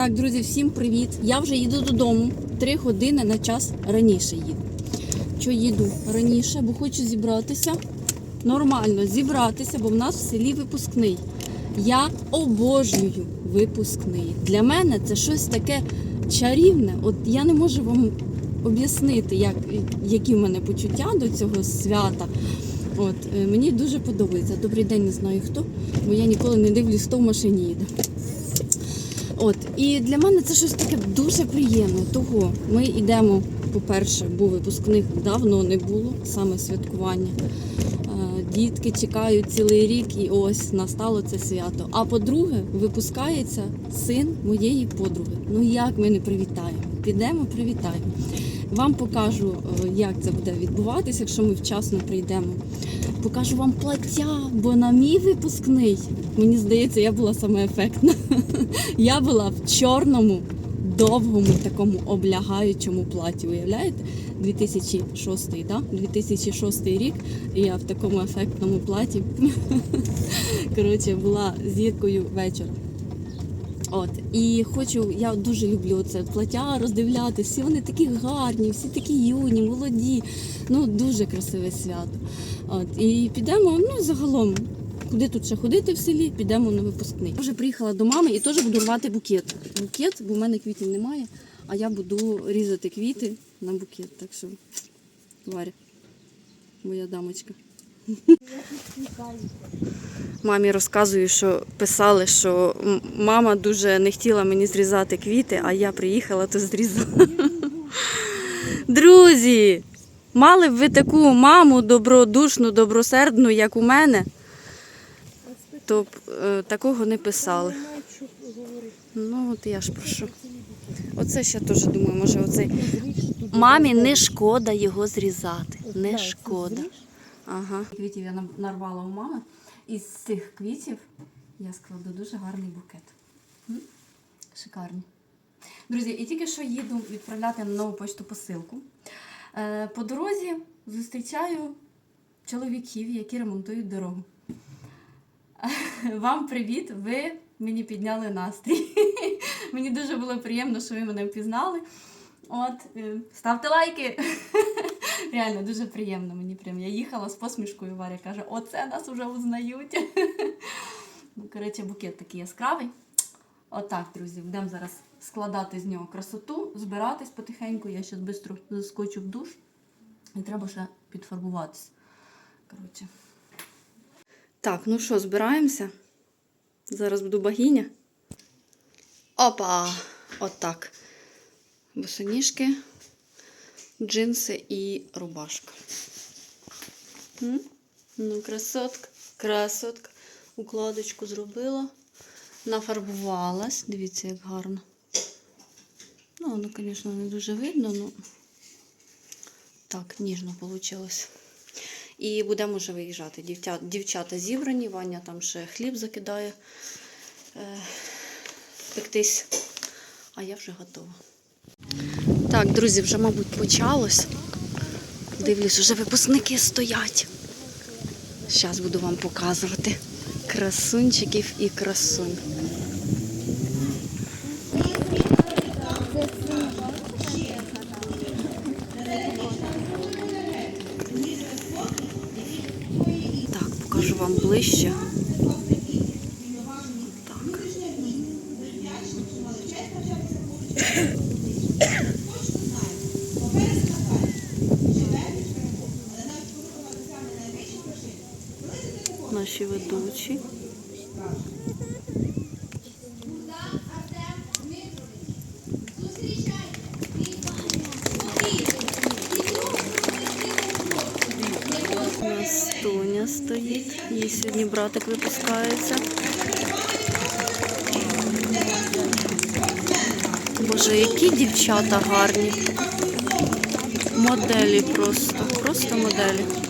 Так, друзі, всім привіт! Я вже їду додому. Три години на час раніше їду. Що їду раніше, бо хочу зібратися. Нормально зібратися, бо в нас в селі випускний. Я обожнюю випускний. Для мене це щось таке чарівне. От я не можу вам об'яснити, як, які в мене почуття до цього свята. От, е, мені дуже подобається. Добрий день, не знаю хто, бо я ніколи не дивлюсь, хто в машині їде. От і для мене це щось таке дуже приємне. Того ми йдемо, по-перше, був випускних давно не було, саме святкування. Е, Дітки чекають цілий рік, і ось настало це свято. А по-друге, випускається син моєї подруги. Ну як ми не привітаємо? Підемо, привітаємо. Вам покажу, е, як це буде відбуватися, якщо ми вчасно прийдемо. Покажу вам плаття, бо на мій випускний, мені здається, я була саме ефектна. Я була в чорному, довгому такому облягаючому платі. Уявляєте? 2006, да? 2006 рік, і я в такому ефектному платі. Коротше, була зіркою вечора. От і хочу, я дуже люблю це плаття роздивляти. Всі вони такі гарні, всі такі юні, молоді. Ну дуже красиве свято. От і підемо. Ну загалом, куди тут ще ходити в селі, підемо на випускний. Вже приїхала до мами і теж буду рвати букет. Букет, бо в мене квітів немає, а я буду різати квіти на букет. Так що Варя, моя дамочка. Мамі розказую, що писали, що мама дуже не хотіла мені зрізати квіти, а я приїхала, то зрізала. Друзі, мали б ви таку маму добродушну, добросердну, як у мене, то б е, такого не писали. Ну, от я ж прошу. Оце ще теж думаю, може оцей. Мамі не шкода його зрізати. Не шкода. Ага. Квітів я нарвала у мами. Із цих квітів я складу дуже гарний букет. Шикарні. Друзі, і тільки що їду відправляти на нову почту посилку. Е, По дорозі зустрічаю чоловіків, які ремонтують дорогу. Вам привіт! Ви мені підняли настрій. Мені дуже було приємно, що ви мене впізнали. От, е, ставте лайки. Реально дуже приємно мені прям. Я їхала з посмішкою, Варя каже, оце нас вже узнають. Ну, коротше, букет такий яскравий. Отак, друзі, будемо зараз складати з нього красоту, збиратись потихеньку. Я зараз швидко заскочу в душ. І треба ще підфарбуватися. Коротше. Так, ну що, збираємося? Зараз буду богиня. Опа! Отак. Босоніжки, джинси і рубашка. Ну, красотка, красотка. Укладочку зробила. Нафарбувалась. Дивіться, як гарно. Ну, воно, звісно, не дуже видно, але так, ніжно вийшло. І будемо вже виїжджати. Дівчата, дівчата зібрані, Ваня там ще хліб закидає е, пектись, а я вже готова. Так, друзі, вже, мабуть, почалось. Дивлюсь, вже випускники стоять. Зараз буду вам показувати красунчиків і красунь. Так, покажу вам ближче. Наші ведучі. У нас Тоня стоїть. Їй сьогодні братик випускається. Боже, які дівчата гарні. Моделі просто. Просто моделі.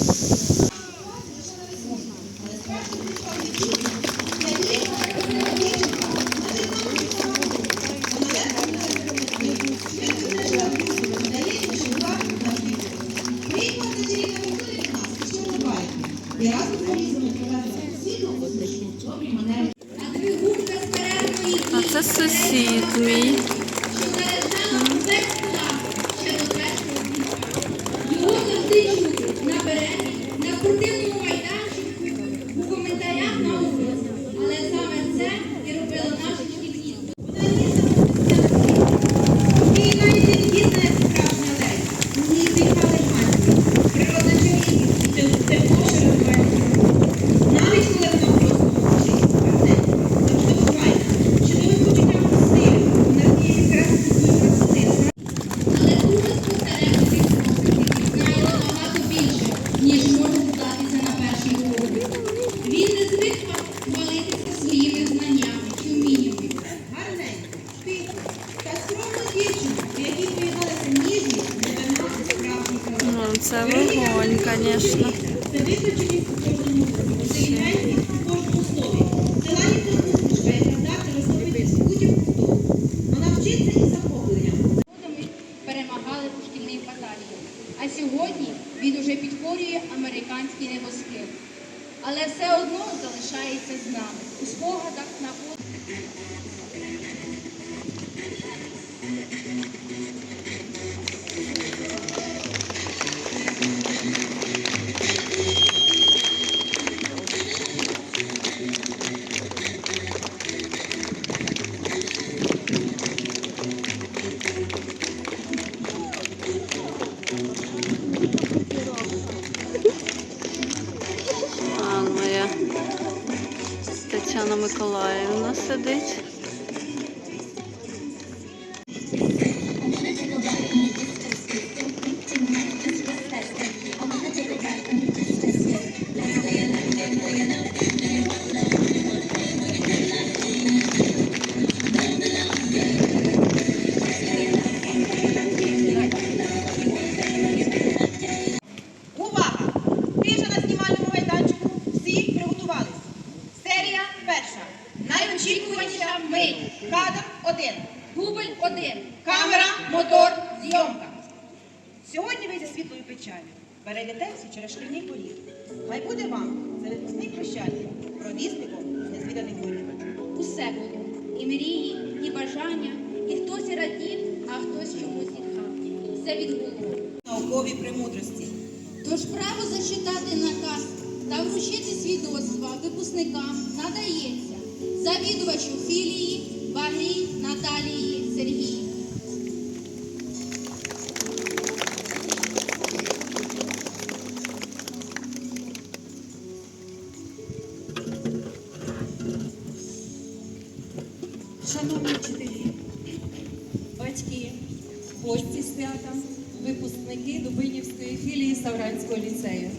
вам серед пісних прощання, провісником незвіданих горів. Усе було і мрії, і бажання, і хтось радів, а хтось чомусь зітхав. Все відбуло. Наукові премудрості. Тож право зачитати наказ та вручити свідоцтва випускникам надається завідувачу філії Багрій Наталії Сергій. Шановні вчителі, батьки, гості свята, випускники Дубинівської філії Савранського ліцею.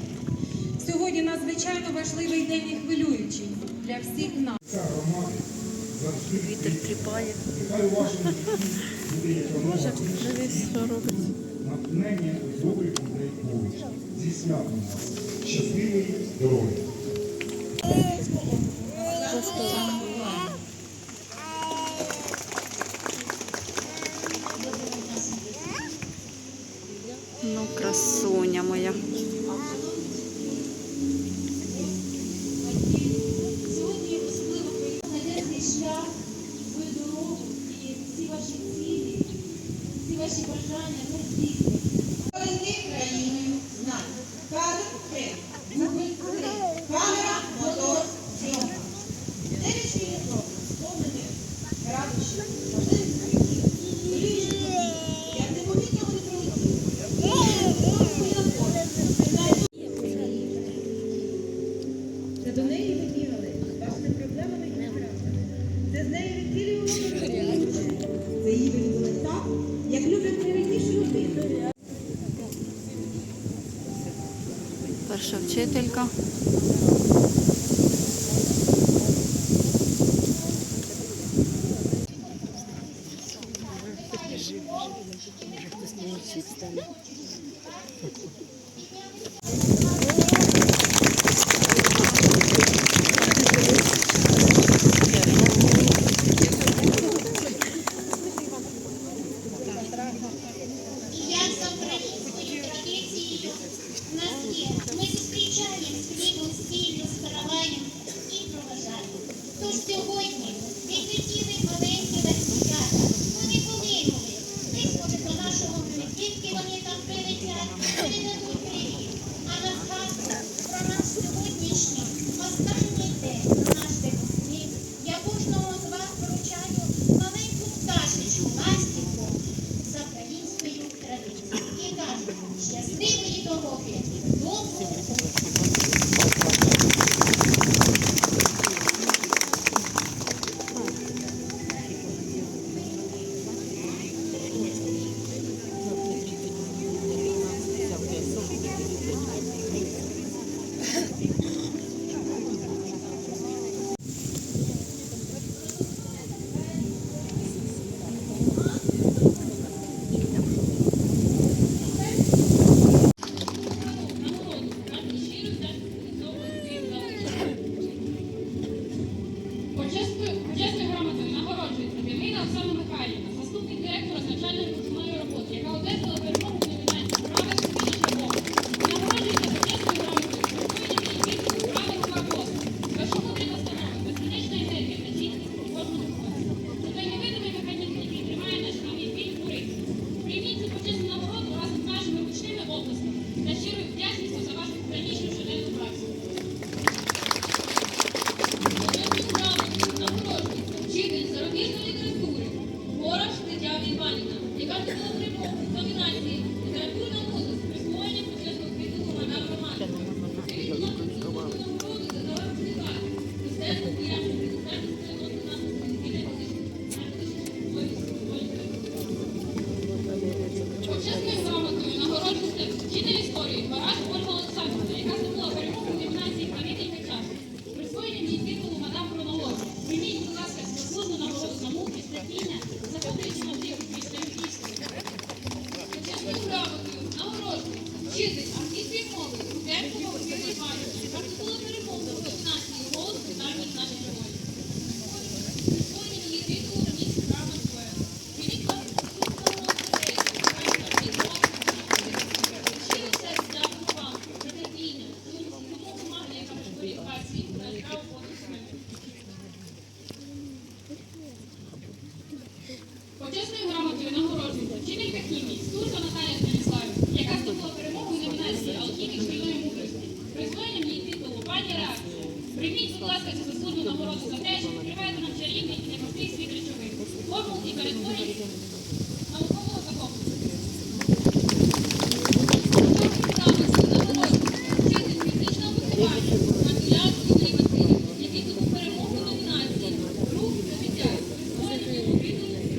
Сьогодні надзвичайно важливий день і хвилюючий для всіх нас. Вітер тріпає. Може, вже робиться. Натхнення добрих людей зі святом нас. ваші цілі, всі ваші бажання, це здійснюються. вчителька. Може, хтось не вчить стане.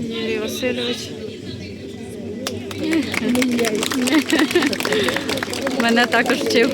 Юрій Васильович. Мене також вчив.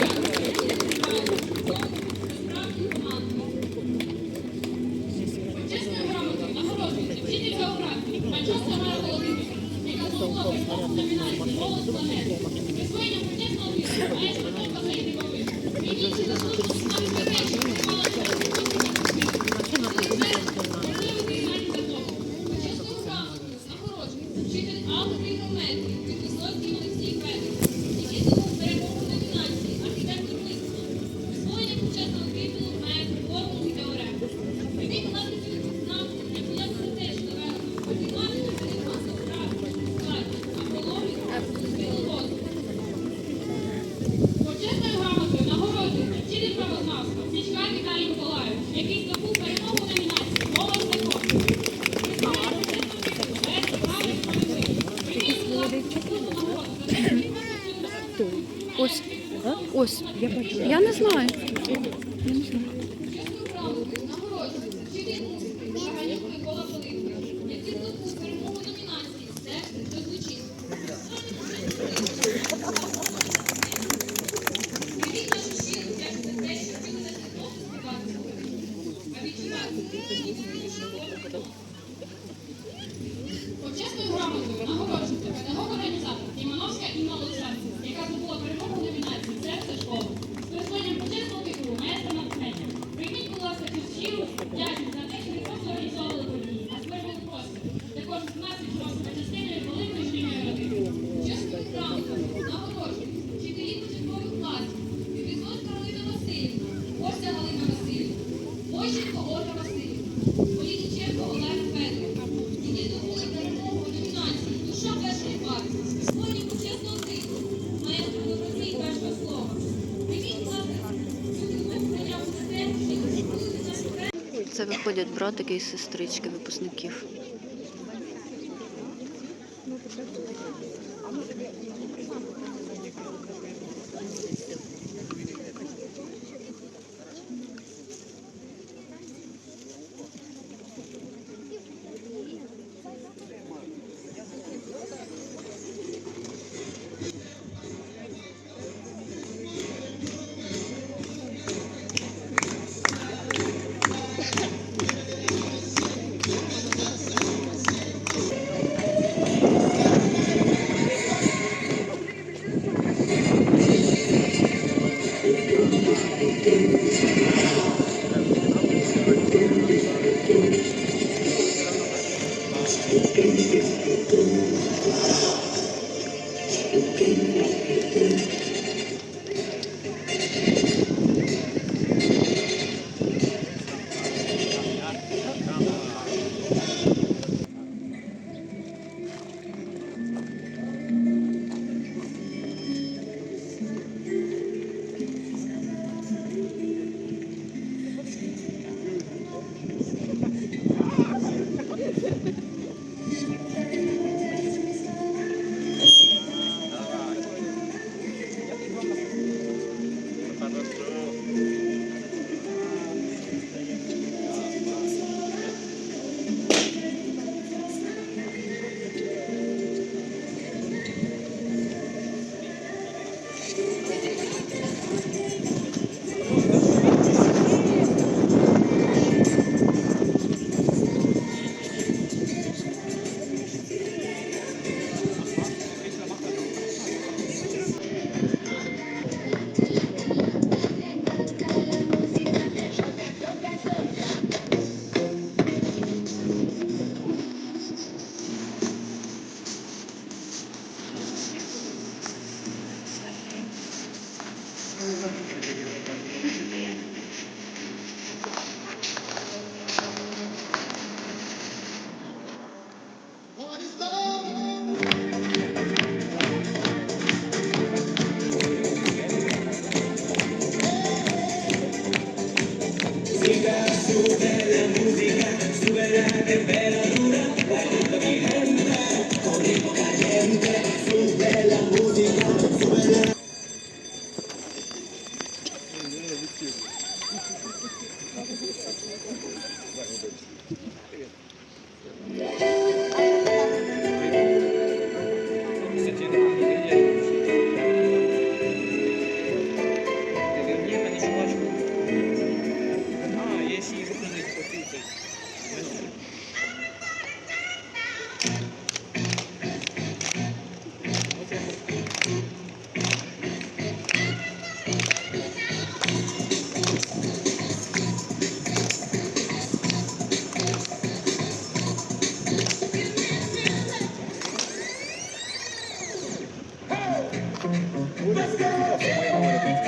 Я не знаю. проходять братики і сестрички випускників.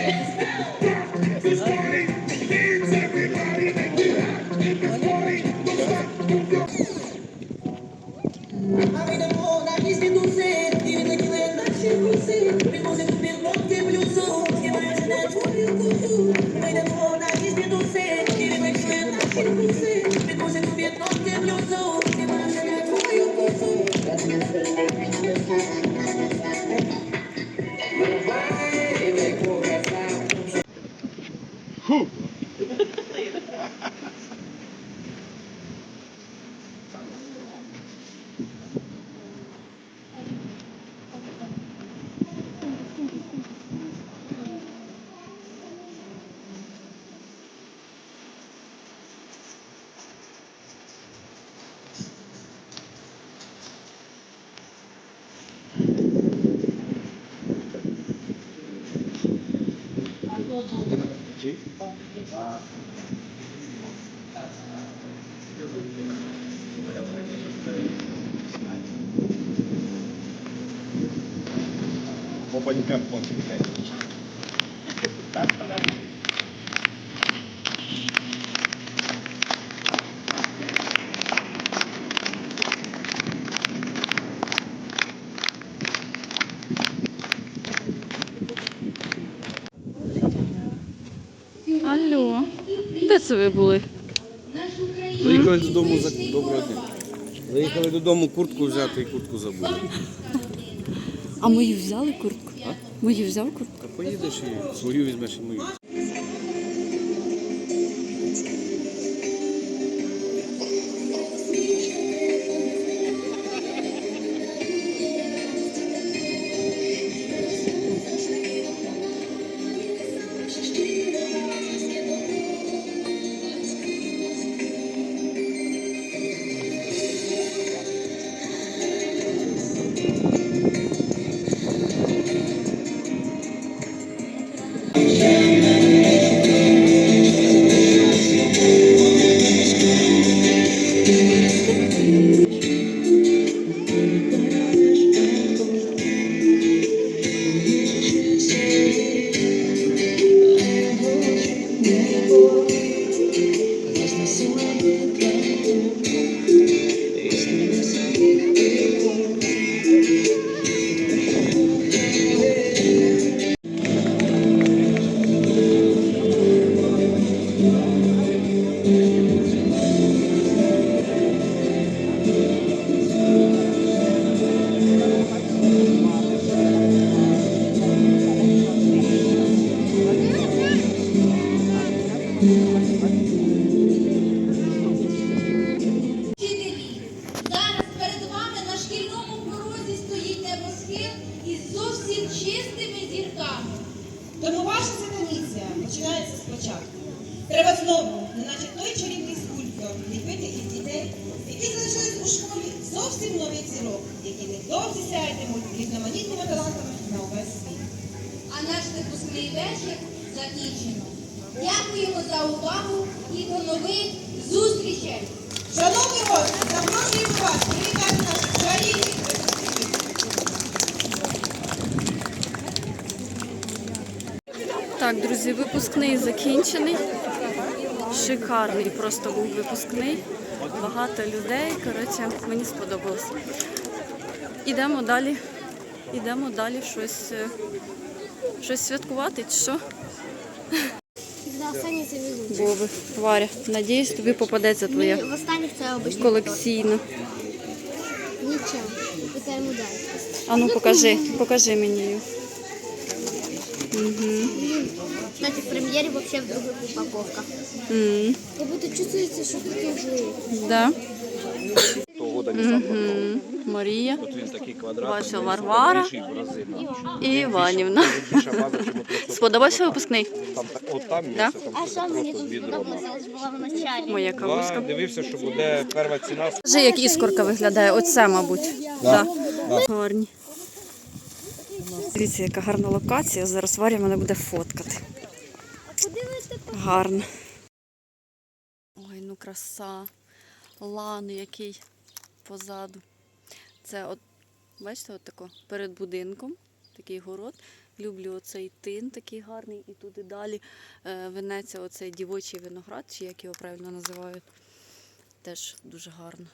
Yes. Vou pôr um campo, ponto de pé. Né? Tá, tá. Ви були? Виїхали додому за доброго дня. Заїхали додому куртку взяти і куртку забули. А мою взяли куртку? Мою взяв куртку? Та поїдеш і свою візьмеш і мою. Треба знову, неначе той чарівний скульптор, ліпити із дітей, які залишились у школі зовсім новий зірок, які невдовзі сяятимуть різноманітними талантами на увесь світ. А наш випускний вечір закінчено. Дякуємо за увагу і до нових зустрічей! Шановні гості, запрошуємо вас привітати наших чарівних випускників. Так, друзі, випускний закінчений. Шикарний просто був випускний. Багато людей. Коротше, мені сподобалось. Ідемо далі. Ідемо далі щось, е, щось святкувати, чи що? Боби. Варя, надіюсь, тобі попадеться твоя колекційна. Нічого. Питаємо далі. А ну покажи, покажи мені її. Угу. Кстати, в прем'єрі взагалі в других упаковках. М, Як будто чувствується, що тут уже. Да. Того года не сам Мгм. Марія От він такий квадратний. Ваша Варвара. і Іванівна. Сподобався випускний? Там, от там є, Да? це там А що мені просто тут відро. нахуй. сподобалося в началі? Моя кавуська. дивився, що буде перша ціна. Скажи, як іскорка виглядає. Оце, мабуть. Да. Гарні. Дивіться, яка гарна локація. Зараз Варя мене буде фоткати. Гарно. Ой, ну краса. Лани який позаду. Це от, бачите, от тако перед будинком. Такий город. Люблю оцей тин такий гарний. І туди далі е, венеться оцей дівочий виноград, чи як його правильно називають. Теж дуже гарно.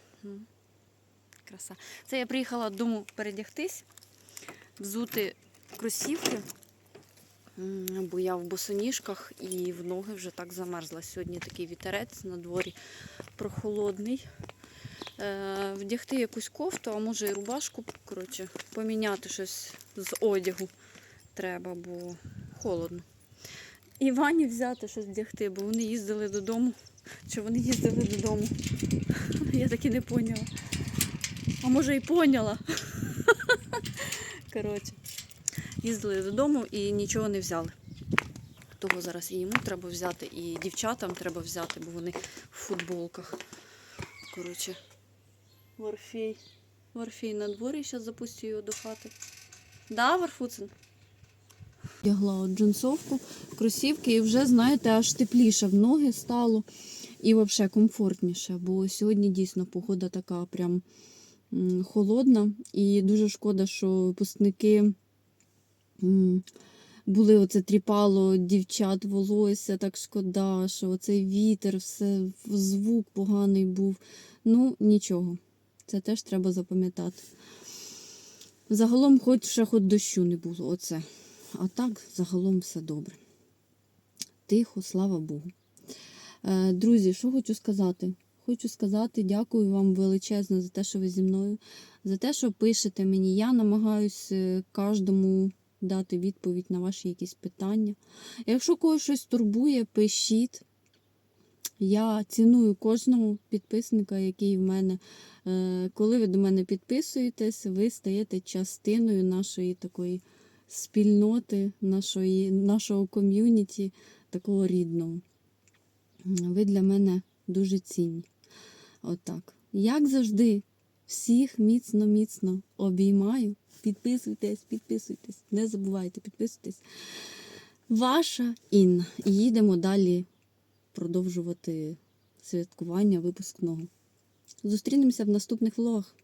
Краса. Це я приїхала дому передягтись, взути кросівки, бо я в босоніжках і в ноги вже так замерзла. Сьогодні такий вітерець на дворі прохолодний. Е, вдягти якусь кофту, а може і рубашку, коротше, поміняти щось з одягу треба, бо холодно. І Вані взяти щось вдягти, бо вони їздили додому. Чи вони їздили додому? Я так і не поняла. А може і поняла. Коротше, їздили додому і нічого не взяли. Того зараз і йому треба взяти, і дівчатам треба взяти, бо вони в футболках. Коротше, Варфій. Варфій на дворі, зараз запустю його до хати. Да, Варфуцин? Вдягла джинсовку, кросівки, і вже, знаєте, аж тепліше в ноги стало і взагалі комфортніше, бо сьогодні дійсно погода така прям холодна. І дуже шкода, що випускники були оце тріпало дівчат волосся, так шкода, що оцей вітер, все, звук поганий був. Ну, нічого. Це теж треба запам'ятати. Загалом, хоч ще хоч дощу не було, оце. А так, загалом все добре. Тихо, слава Богу. Е, Друзі, що хочу сказати? Хочу сказати, дякую вам величезно за те, що ви зі мною, за те, що пишете мені. Я намагаюся кожному дати відповідь на ваші якісь питання. Якщо когось щось турбує, пишіть. Я ціную кожного підписника, який в мене. Е, Коли ви до мене підписуєтесь, ви стаєте частиною нашої такої спільноти, нашої, нашого ком'юніті, такого рідного. Ви для мене дуже цінні. Отак. Як завжди, всіх міцно-міцно обіймаю. Підписуйтесь, підписуйтесь, не забувайте, підписуйтесь. Ваша Інна. І їдемо далі продовжувати святкування випускного. Зустрінемося в наступних влогах.